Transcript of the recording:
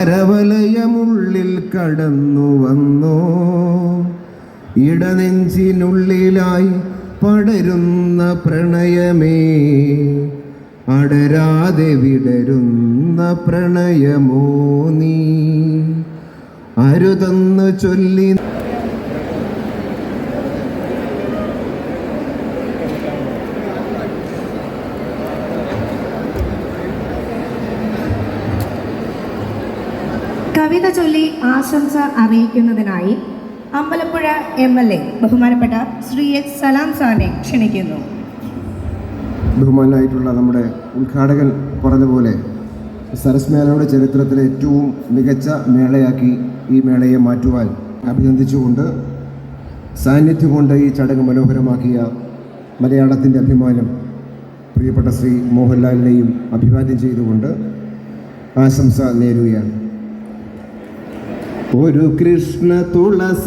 കരവലയമുള്ളിൽ കടന്നു വന്നോ. ഇടനെഞ്ചിനുള്ളിലായി പടരുന്ന പ്രണയമേ അടരാതെ വിടരുന്ന പ്രണയമോ നീ? അരുതെന്ന് ചൊല്ലി കവിത ചൊല്ലി ആശംസ അറിയിക്കുന്നതിനായി അമ്പലപ്പുഴ എം എൽ എ ബഹുമാനപ്പെട്ട ശ്രീ എച്ച് സലാം സാറിനെ ക്ഷണിക്കുന്നു. ബഹുമാനായിട്ടുള്ള നമ്മുടെ ഉദ്ഘാടകൻ പറഞ്ഞ പോലെ ചരിത്രത്തിലെ ഏറ്റവും മികച്ച മേളയാക്കി ഈ മേളയെ മാറ്റുവാൻ അഭിനന്ദിച്ചുകൊണ്ട് സാന്നിധ്യം കൊണ്ട് ഈ ചടങ്ങ് മനോഹരമാക്കിയ മലയാളത്തിന്റെ അഭിമാനം പ്രിയപ്പെട്ട ശ്രീ മോഹൻലാലിനെയും അഭിവാദ്യം ചെയ്തുകൊണ്ട് ആശംസ നേരുകയാണ്. ഒരു കൃഷ്ണ തുളസി